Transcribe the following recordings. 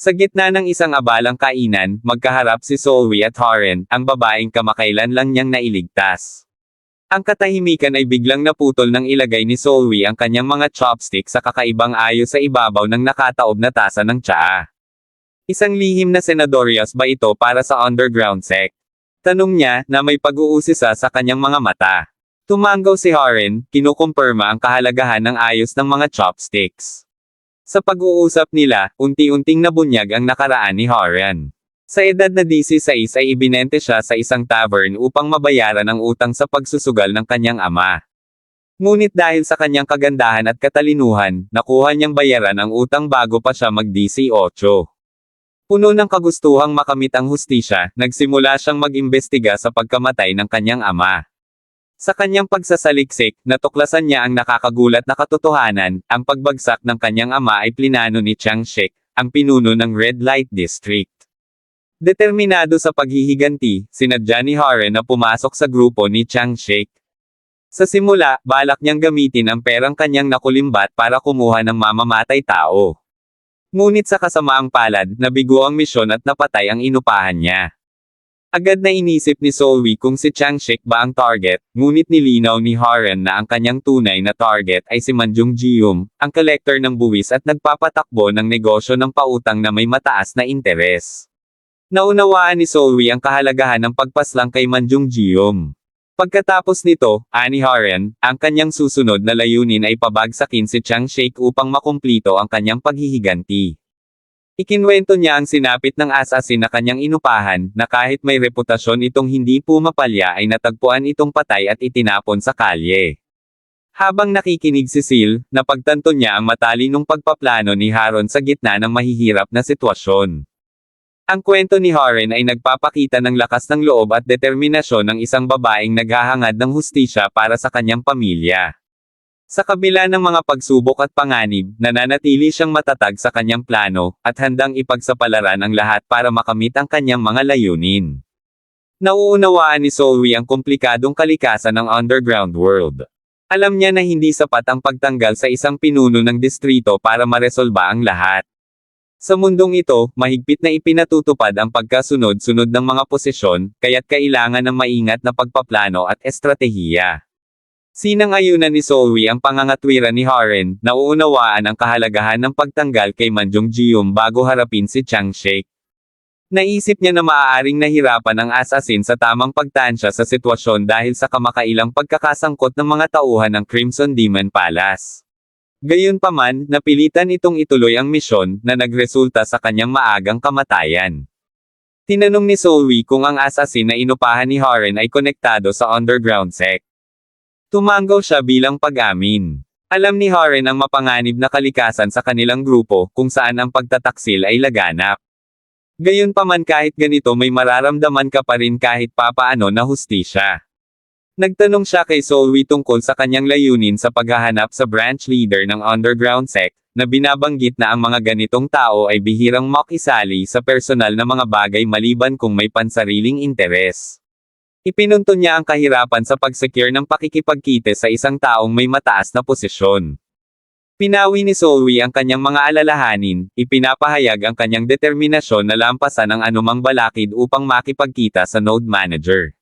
Sa gitna ng isang abalang kainan, magkaharap si Solwi at Horen, ang babaeng kamakailan lang niyang nailigtas. Ang katahimikan ay biglang naputol nang ilagay ni Solwi ang kanyang mga chopstick sa kakaibang ayos sa ibabaw ng nakataob na tasa ng tsaa. Isang lihim na senadorias ba ito para sa underground sect? Tanong niya, na may pag-uusisa sa kanyang mga mata. Tumanggaw si Horen, kinukumpirma ang kahalagahan ng ayos ng mga chopsticks. Sa pag-uusap nila, unti-unting nabunyag ang nakaraan ni Horan. Sa edad na 16 ay ibinente siya sa isang tavern upang mabayaran ang utang sa pagsusugal ng kanyang ama. Ngunit dahil sa kanyang kagandahan at katalinuhan, nakuha niyang bayaran ang utang bago pa siya mag-18. Puno ng kagustuhang makamit ang hustisya, nagsimula siyang mag-imbestiga sa pagkamatay ng kanyang ama. Sa kanyang pagsasaliksik, natuklasan niya ang nakakagulat na katotohanan, ang pagbagsak ng kanyang ama ay plinano ni Chiang Shik, ang pinuno ng Red Light District. Determinado sa paghihiganti, sinadya ni Haren na pumasok sa grupo ni Chiang Shik. Sa simula, balak niyang gamitin ang perang kanyang nakulimbat para kumuha ng mamamatay tao. Ngunit sa kasamaang palad, nabigo ang misyon at napatay ang inupahan niya. Agad na inisip ni Solwi kung si Chang Shik ba ang target, ngunit nilinaw ni Haren na ang kanyang tunay na target ay si Manjung Jium, ang collector ng buwis at nagpapatakbo ng negosyo ng pautang na may mataas na interes. Naunawaan ni Solwi ang kahalagahan ng pagpaslang kay Manjung Jium. Pagkatapos nito, ani Haren, ang kanyang susunod na layunin ay pabagsakin si Chang Shik upang makumplito ang kanyang paghihiganti. Ikinwento niya ang sinapit ng assassin na kanyang inupahan, na kahit may reputasyon itong hindi pumapalya ay natagpuan itong patay at itinapon sa kalye. Habang nakikinig si Sil, napagtanto niya ang matalinong pagpaplano ni Haron sa gitna ng mahihirap na sitwasyon. Ang kwento ni Haren ay nagpapakita ng lakas ng loob at determinasyon ng isang babaeng naghahangad ng hustisya para sa kanyang pamilya. Sa kabila ng mga pagsubok at panganib, nananatili siyang matatag sa kanyang plano, at handang ipagsapalaran ang lahat para makamit ang kanyang mga layunin. Nauunawaan ni Solwi ang komplikadong kalikasan ng underground world. Alam niya na hindi sapat ang pagtanggal sa isang pinuno ng distrito para maresolba ang lahat. Sa mundong ito, mahigpit na ipinatutupad ang pagkasunod-sunod ng mga posisyon, kaya't kailangan ng maingat na pagpaplano at estratehiya. Sinang-ayunan ni Solwi ang pangangatwiran ni Haren, nauunawaan ang kahalagahan ng pagtanggal kay Manjung Jium bago harapin si Chang Shik. Naisip niya na maaaring nahirapan ang assassin sa tamang pagtansya sa sitwasyon dahil sa kamakailang pagkakasangkot ng mga tauhan ng Crimson Demon Palace. Gayunpaman, napilitan itong ituloy ang misyon, na nagresulta sa kanyang maagang kamatayan. Tinanong ni Solwi kung ang assassin na inupahan ni Haren ay konektado sa underground sect. Tumanggaw siya bilang pag-amin. Alam ni Haren ang mapanganib na kalikasan sa kanilang grupo, kung saan ang pagtataksil ay laganap. Gayunpaman kahit ganito may mararamdaman ka pa rin kahit papaano na hustisya. Nagtanong siya kay Solwi tungkol sa kanyang layunin sa paghahanap sa branch leader ng underground sect, na binabanggit na ang mga ganitong tao ay bihirang makisali sa personal na mga bagay maliban kung may pansariling interes. Ipinunto niya ang kahirapan sa pag-secure ng pakikipagkite sa isang taong may mataas na posisyon. Pinawi ni Solwi ang kanyang mga alalahanin, ipinapahayag ang kanyang determinasyon na lampasan ang anumang balakid upang makipagkita sa node manager.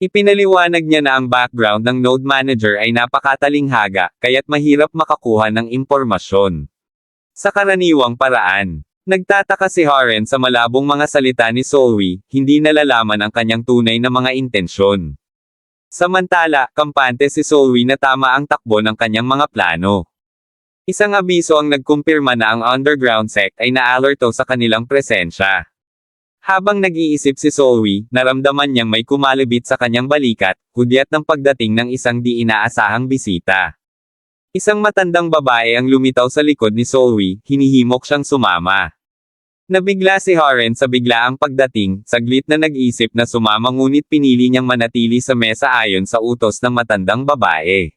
Ipinaliwanag niya na ang background ng node manager ay napakatalinghaga, kaya't mahirap makakuha ng impormasyon. Sa karaniwang paraan, Nagtataka si Haren sa malabong mga salita ni Solwi, hindi nalalaman ang kanyang tunay na mga intensyon. Samantala, kampante si Solwi na tama ang takbo ng kanyang mga plano. Isang abiso ang nagkumpirma na ang underground sect ay naalerto sa kanilang presensya. Habang nag-iisip si Solwi, naramdaman niyang may kumalibit sa kanyang balikat, hudyat ng pagdating ng isang di inaasahang bisita. Isang matandang babae ang lumitaw sa likod ni Solwi, hinihimok siyang sumama. Nabigla si Haren sa biglaang pagdating, saglit na nag-isip na sumama ngunit pinili niyang manatili sa mesa ayon sa utos ng matandang babae.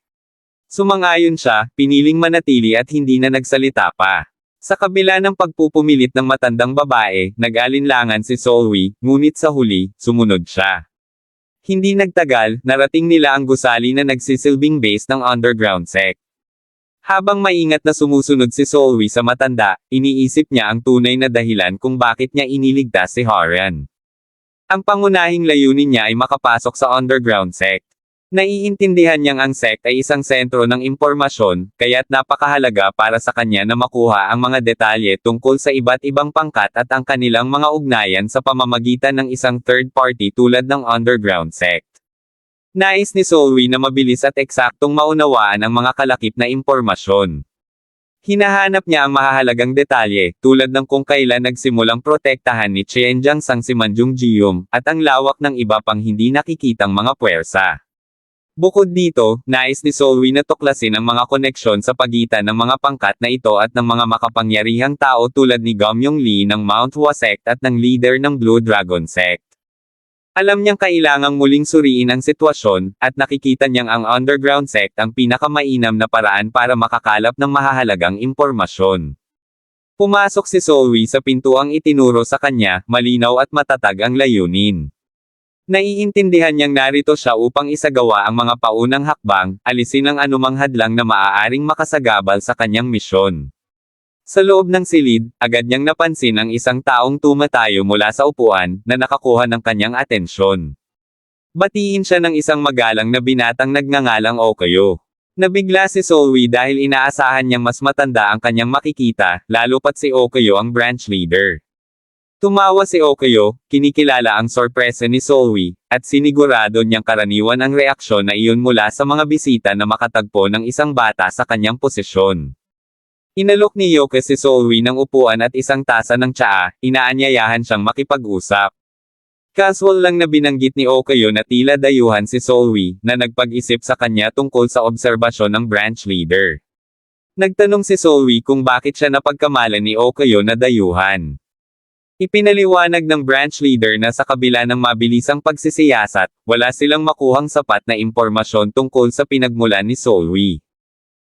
Sumangayon siya, piniling manatili at hindi na nagsalita pa. Sa kabila ng pagpupumilit ng matandang babae, nag-alinlangan si Solwi, ngunit sa huli, sumunod siya. Hindi nagtagal, narating nila ang gusali na nagsisilbing base ng underground sect. Habang maingat na sumusunod si Solwi sa matanda, iniisip niya ang tunay na dahilan kung bakit niya iniligtas si Horan. Ang pangunahing layunin niya ay makapasok sa underground sect. Naiintindihan niyang ang sect ay isang sentro ng impormasyon, kaya't napakahalaga para sa kanya na makuha ang mga detalye tungkol sa iba't ibang pangkat at ang kanilang mga ugnayan sa pamamagitan ng isang third party tulad ng underground sect. Nais ni Solwi na mabilis at eksaktong maunawaan ang mga kalakip na impormasyon. Hinahanap niya ang mahahalagang detalye, tulad ng kung kailan nagsimulang protektahan ni Chen Sang si Manjung Jium, at ang lawak ng iba pang hindi nakikitang mga puwersa. Bukod dito, nais ni Solwi na tuklasin ang mga koneksyon sa pagitan ng mga pangkat na ito at ng mga makapangyarihang tao tulad ni Gomyong Lee ng Mount Hua Sect at ng leader ng Blue Dragon Sect. Alam niyang kailangang muling suriin ang sitwasyon, at nakikita niyang ang underground sect ang pinakamainam na paraan para makakalap ng mahahalagang impormasyon. Pumasok si Solwi sa pintuang itinuro sa kanya, malinaw at matatag ang layunin. Naiintindihan niyang narito siya upang isagawa ang mga paunang hakbang, alisin ang anumang hadlang na maaaring makasagabal sa kanyang misyon. Sa loob ng silid, agad niyang napansin ang isang taong tumatayo mula sa upuan, na nakakuha ng kanyang atensyon. Batiin siya ng isang magalang na binatang nagngangalang Okayo. Nabigla si Solwi dahil inaasahan niyang mas matanda ang kanyang makikita, lalo pat si Okayo ang branch leader. Tumawa si Okayo, kinikilala ang sorpresa ni Solwi, at sinigurado niyang karaniwan ang reaksyon na iyon mula sa mga bisita na makatagpo ng isang bata sa kanyang posisyon. Inalok ni Yoke si Solwi ng upuan at isang tasa ng tsaa, inaanyayahan siyang makipag-usap. Casual lang na binanggit ni Okayo na tila dayuhan si Solwi, na nagpag-isip sa kanya tungkol sa obserbasyon ng branch leader. Nagtanong si Solwi kung bakit siya napagkamalan ni Okayo na dayuhan. Ipinaliwanag ng branch leader na sa kabila ng mabilisang pagsisiyasat, wala silang makuhang sapat na impormasyon tungkol sa pinagmulan ni Solwi.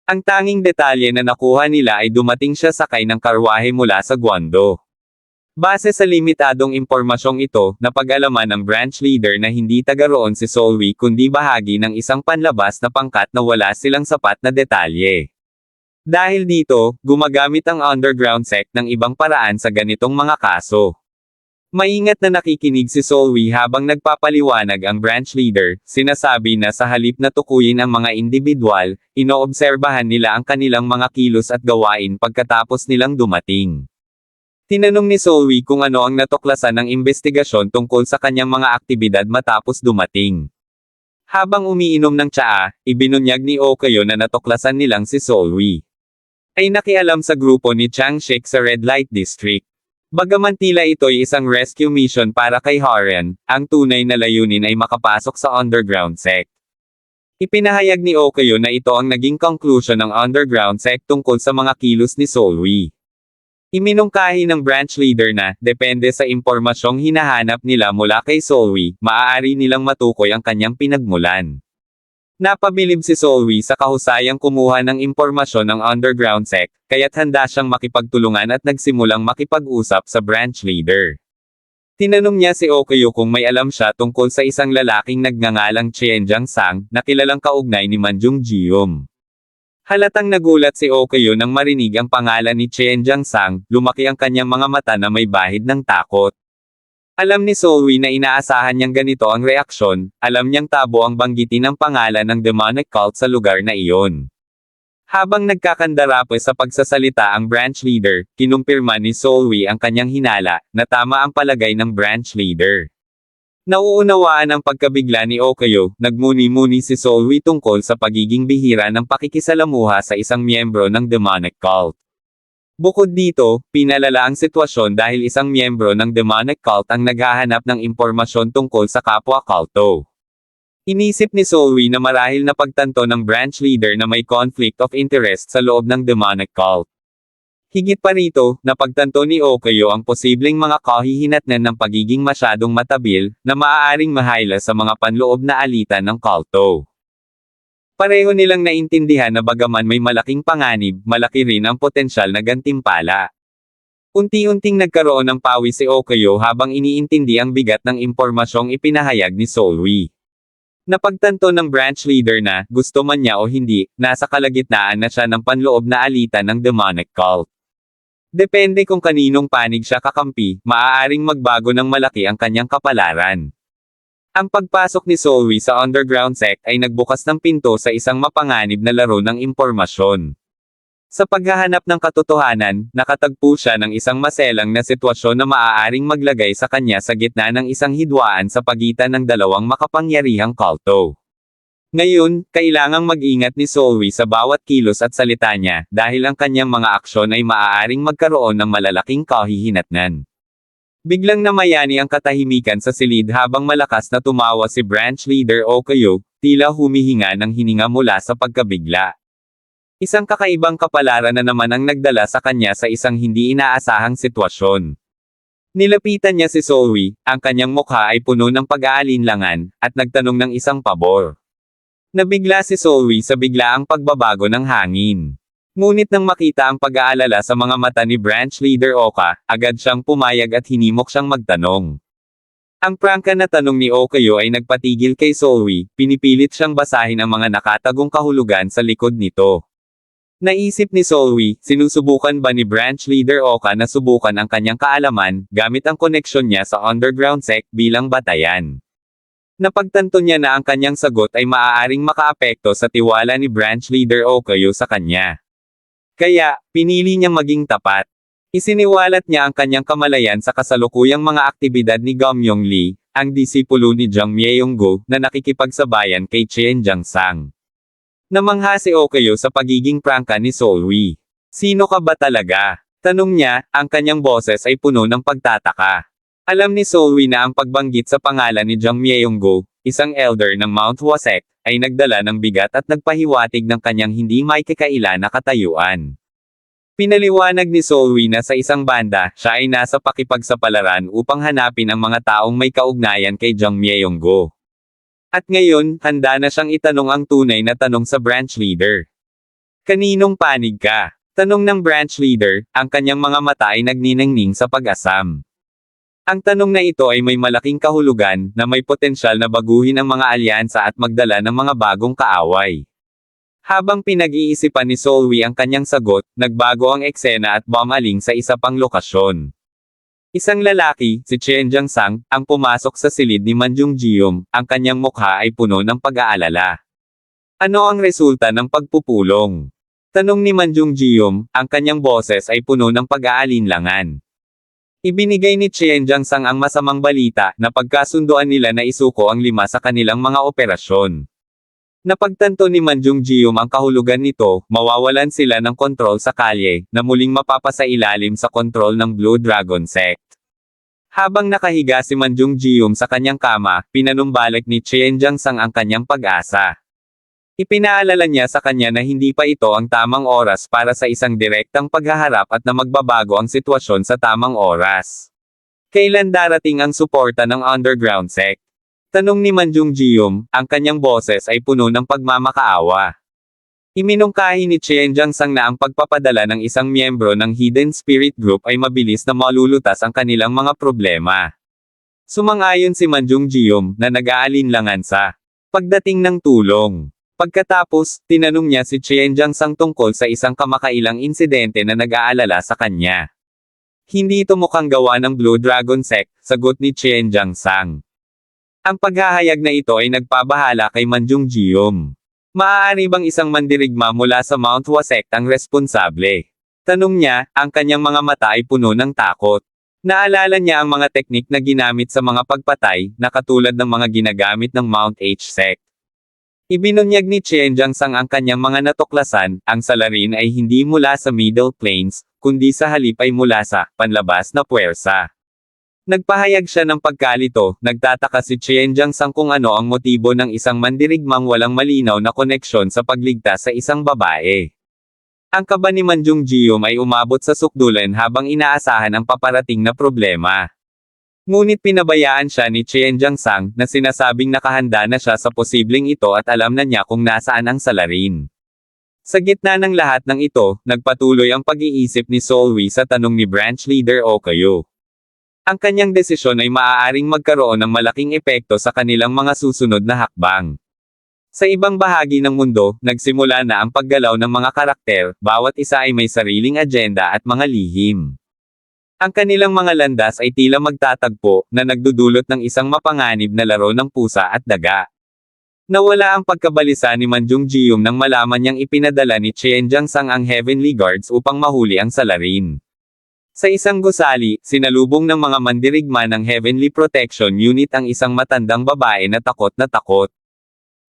Ang tanging detalye na nakuha nila ay dumating siya sakay ng karwahe mula sa Guando. Base sa limitadong impormasyong ito, napag-alaman ng branch leader na hindi taga roon si Solwi kundi bahagi ng isang panlabas na pangkat na wala silang sapat na detalye. Dahil dito, gumagamit ang underground sect ng ibang paraan sa ganitong mga kaso. Maingat na nakikinig si Solwi habang nagpapaliwanag ang branch leader, sinasabi na sa halip na tukuyin ang mga individual, inoobserbahan nila ang kanilang mga kilos at gawain pagkatapos nilang dumating. Tinanong ni Solwi kung ano ang natuklasan ng investigasyon tungkol sa kanyang mga aktibidad matapos dumating. Habang umiinom ng tsaa, ibinunyag ni Okayo na natuklasan nilang si Solwi. Ay nakialam sa grupo ni Chang Shik sa Red Light District. Bagaman tila ito'y isang rescue mission para kay Horan, ang tunay na layunin ay makapasok sa underground sect. Ipinahayag ni Okayo na ito ang naging conclusion ng underground sect tungkol sa mga kilos ni Solwi. Iminungkahi ng branch leader na, depende sa impormasyong hinahanap nila mula kay Solwi, maaari nilang matukoy ang kanyang pinagmulan. Napabilib si Solwi sa kahusayang kumuha ng impormasyon ng underground sect, kaya't handa siyang makipagtulungan at nagsimulang makipag-usap sa branch leader. Tinanong niya si Okayo kung may alam siya tungkol sa isang lalaking nagngangalang Chienjiang Sang, na kilalang kaugnay ni Manjung Jium. Halatang nagulat si Okayo nang marinig ang pangalan ni Chienjiang Sang, lumaki ang kanyang mga mata na may bahid ng takot. Alam ni Solwi na inaasahan niyang ganito ang reaksyon, alam niyang tabo ang banggitin ng pangalan ng demonic cult sa lugar na iyon. Habang nagkakandarapo sa pagsasalita ang branch leader, kinumpirma ni Solwi ang kanyang hinala, na tama ang palagay ng branch leader. Nauunawaan ang pagkabigla ni Okayo, nagmuni-muni si Solwi tungkol sa pagiging bihira ng pakikisalamuha sa isang miyembro ng demonic cult. Bukod dito, pinalala ang sitwasyon dahil isang miyembro ng demonic cult ang naghahanap ng impormasyon tungkol sa kapwa culto. Inisip ni Solwi na marahil na pagtanto ng branch leader na may conflict of interest sa loob ng demonic cult. Higit pa rito, napagtanto ni Okayo ang posibleng mga kahihinatnan ng pagiging masyadong matabil, na maaaring mahayla sa mga panloob na alitan ng culto. Pareho nilang naintindihan na bagaman may malaking panganib, malaki rin ang potensyal na gantimpala. Unti-unting nagkaroon ng pawi si Okayo habang iniintindi ang bigat ng impormasyong ipinahayag ni Solwi. Napagtanto ng branch leader na, gusto man niya o hindi, nasa kalagitnaan na siya ng panloob na alitan ng demonic cult. Depende kung kaninong panig siya kakampi, maaaring magbago ng malaki ang kanyang kapalaran. Ang pagpasok ni Zoe sa underground sect ay nagbukas ng pinto sa isang mapanganib na laro ng impormasyon. Sa paghahanap ng katotohanan, nakatagpo siya ng isang maselang na sitwasyon na maaaring maglagay sa kanya sa gitna ng isang hidwaan sa pagitan ng dalawang makapangyarihang kulto. Ngayon, kailangang mag-ingat ni Zoe sa bawat kilos at salita niya, dahil ang kanyang mga aksyon ay maaaring magkaroon ng malalaking kahihinatnan. Biglang namayani ang katahimikan sa silid habang malakas na tumawa si branch leader Okayo, tila humihinga ng hininga mula sa pagkabigla. Isang kakaibang kapalaran na naman ang nagdala sa kanya sa isang hindi inaasahang sitwasyon. Nilapitan niya si Zoe, ang kanyang mukha ay puno ng pag-aalinlangan, at nagtanong ng isang pabor. Nabigla si Zoe sa biglaang pagbabago ng hangin. Ngunit nang makita ang pag-aalala sa mga mata ni Branch Leader Oka, agad siyang pumayag at hinimok siyang magtanong. Ang prangka na tanong ni Okayo ay nagpatigil kay Zoe, pinipilit siyang basahin ang mga nakatagong kahulugan sa likod nito. Naisip ni Zoe, sinusubukan ba ni branch leader Oka na subukan ang kanyang kaalaman, gamit ang koneksyon niya sa underground sect bilang batayan. Napagtanto niya na ang kanyang sagot ay maaaring makaapekto sa tiwala ni branch leader Okayo sa kanya. Kaya, pinili niyang maging tapat. Isiniwalat niya ang kanyang kamalayan sa kasalukuyang mga aktibidad ni Gamyong Lee, ang disipulo ni Jang Myeyong-go, na nakikipagsabayan kay Chen Jiangsang. Namangha si Okayo sa pagiging prangka ni Solwi. Sino ka ba talaga? Tanong niya, ang kanyang boses ay puno ng pagtataka. Alam ni Solwi na ang pagbanggit sa pangalan ni Jang Myeyong-go, isang elder ng Mount Wasek, ay nagdala ng bigat at nagpahiwatig ng kanyang hindi may na katayuan. Pinaliwanag ni Solwi na sa isang banda, siya ay nasa pakipagsapalaran upang hanapin ang mga taong may kaugnayan kay Jang Myeyong-go. At ngayon, handa na siyang itanong ang tunay na tanong sa branch leader. Kaninong panig ka? Tanong ng branch leader, ang kanyang mga mata ay nagniningning sa pag-asam. Ang tanong na ito ay may malaking kahulugan, na may potensyal na baguhin ang mga alyansa at magdala ng mga bagong kaaway. Habang pinag-iisipan ni Solwi ang kanyang sagot, nagbago ang eksena at bumaling sa isa pang lokasyon. Isang lalaki, si Chen Jiangsang, ang pumasok sa silid ni Manjung Jium, ang kanyang mukha ay puno ng pag-aalala. Ano ang resulta ng pagpupulong? Tanong ni Manjung Jium, ang kanyang boses ay puno ng pag-aalinlangan. Ibinigay ni Chen Jiangsang ang masamang balita na pagkasunduan nila na isuko ang lima sa kanilang mga operasyon. Napagtanto ni Manjung Jium ang kahulugan nito, mawawalan sila ng kontrol sa kalye, na muling mapapasailalim sa kontrol ng Blue Dragon Sect. Habang nakahiga si Manjung Jium sa kanyang kama, pinanumbalik ni Chen Jiangsang ang kanyang pag-asa. Ipinaalala niya sa kanya na hindi pa ito ang tamang oras para sa isang direktang paghaharap at na magbabago ang sitwasyon sa tamang oras. Kailan darating ang suporta ng underground sect? Tanong ni Manjung Jium, ang kanyang boses ay puno ng pagmamakaawa. Iminungkahi ni Chen Jiangsang na ang pagpapadala ng isang miyembro ng Hidden Spirit Group ay mabilis na malulutas ang kanilang mga problema. Sumang-ayon si Manjung Jium, na nag-aalinlangan sa pagdating ng tulong. Pagkatapos, tinanong niya si Chen Jiangsang tungkol sa isang kamakailang insidente na nag-aalala sa kanya. Hindi ito mukhang gawa ng Blue Dragon Sect, sagot ni Chen Jiangsang. Ang paghahayag na ito ay nagpabahala kay Manjung Jium. Maaari bang isang mandirigma mula sa Mount Wasek ang responsable? Tanong niya, ang kanyang mga mata ay puno ng takot. Naalala niya ang mga teknik na ginamit sa mga pagpatay, na katulad ng mga ginagamit ng Mount H-Sect. Ibinunyag ni Chen Jiangsang ang kanyang mga natuklasan, ang salarin ay hindi mula sa Middle Plains, kundi sa halip ay mula sa panlabas na puwersa. Nagpahayag siya ng pagkalito, nagtataka si Chen Jiangsang kung ano ang motibo ng isang mandirigmang walang malinaw na koneksyon sa pagligtas sa isang babae. Ang kaba ni Manjung Jium ay umabot sa sukdulan habang inaasahan ang paparating na problema. Ngunit pinabayaan siya ni Chen Jiangsang, na sinasabing nakahanda na siya sa posibleng ito at alam na niya kung nasaan ang salarin. Sa gitna ng lahat ng ito, nagpatuloy ang pag-iisip ni Solwi sa tanong ni branch leader Okayo. Ang kanyang desisyon ay maaaring magkaroon ng malaking epekto sa kanilang mga susunod na hakbang. Sa ibang bahagi ng mundo, nagsimula na ang paggalaw ng mga karakter, bawat isa ay may sariling agenda at mga lihim. Ang kanilang mga landas ay tila magtatagpo, na nagdudulot ng isang mapanganib na laro ng pusa at daga. Nawala ang pagkabalisa ni Manjung Jium nang malaman niyang ipinadala ni Chen Jiangsang ang Heavenly Guards upang mahuli ang salarin. Sa isang gusali, sinalubong ng mga mandirigma ng Heavenly Protection Unit ang isang matandang babae na takot na takot.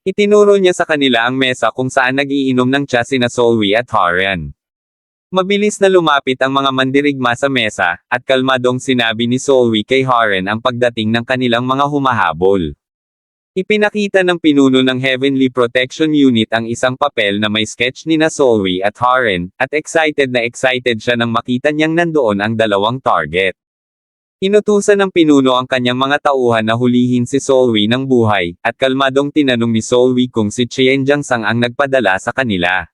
Itinuro niya sa kanila ang mesa kung saan nagiinom ng tsa sina Solwi at Harian. Mabilis na lumapit ang mga mandirigma sa mesa, at kalmadong sinabi ni Solwi kay Haren ang pagdating ng kanilang mga humahabol. Ipinakita ng pinuno ng Heavenly Protection Unit ang isang papel na may sketch ni na Solwi at Haren, at excited na excited siya nang makita niyang nandoon ang dalawang target. Inutusan ng pinuno ang kanyang mga tauhan na hulihin si Solwi ng buhay, at kalmadong tinanong ni Solwi kung si Chien Jiangsang ang nagpadala sa kanila.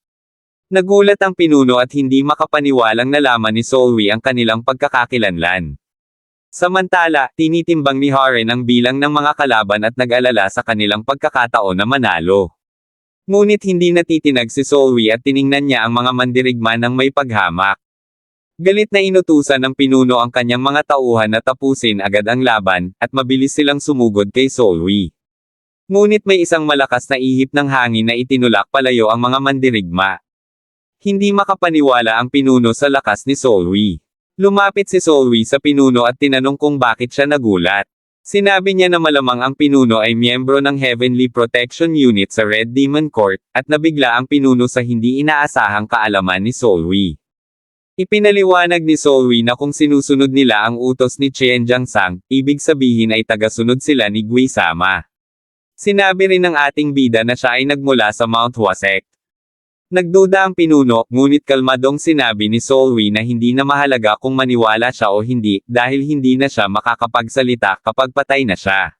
Nagulat ang pinuno at hindi makapaniwalang nalaman ni Solwi ang kanilang pagkakakilanlan. Samantala, tinitimbang ni Haren ang bilang ng mga kalaban at nag-alala sa kanilang pagkakataon na manalo. Ngunit hindi natitinag si Solwi at tiningnan niya ang mga mandirigma ng may paghamak. Galit na inutusan ng pinuno ang kanyang mga tauhan na tapusin agad ang laban, at mabilis silang sumugod kay Solwi. Ngunit may isang malakas na ihip ng hangin na itinulak palayo ang mga mandirigma. Hindi makapaniwala ang pinuno sa lakas ni Solwi. Lumapit si Solwi sa pinuno at tinanong kung bakit siya nagulat. Sinabi niya na malamang ang pinuno ay miyembro ng Heavenly Protection Unit sa Red Demon Court, at nabigla ang pinuno sa hindi inaasahang kaalaman ni Solwi. Ipinaliwanag ni Solwi na kung sinusunod nila ang utos ni Chen Jiangsang, ibig sabihin ay tagasunod sila ni Gui Sama. Sinabi rin ng ating bida na siya ay nagmula sa Mount Huasek. Nagduda ang pinuno, ngunit kalmadong sinabi ni Solwi na hindi na mahalaga kung maniwala siya o hindi, dahil hindi na siya makakapagsalita kapag patay na siya.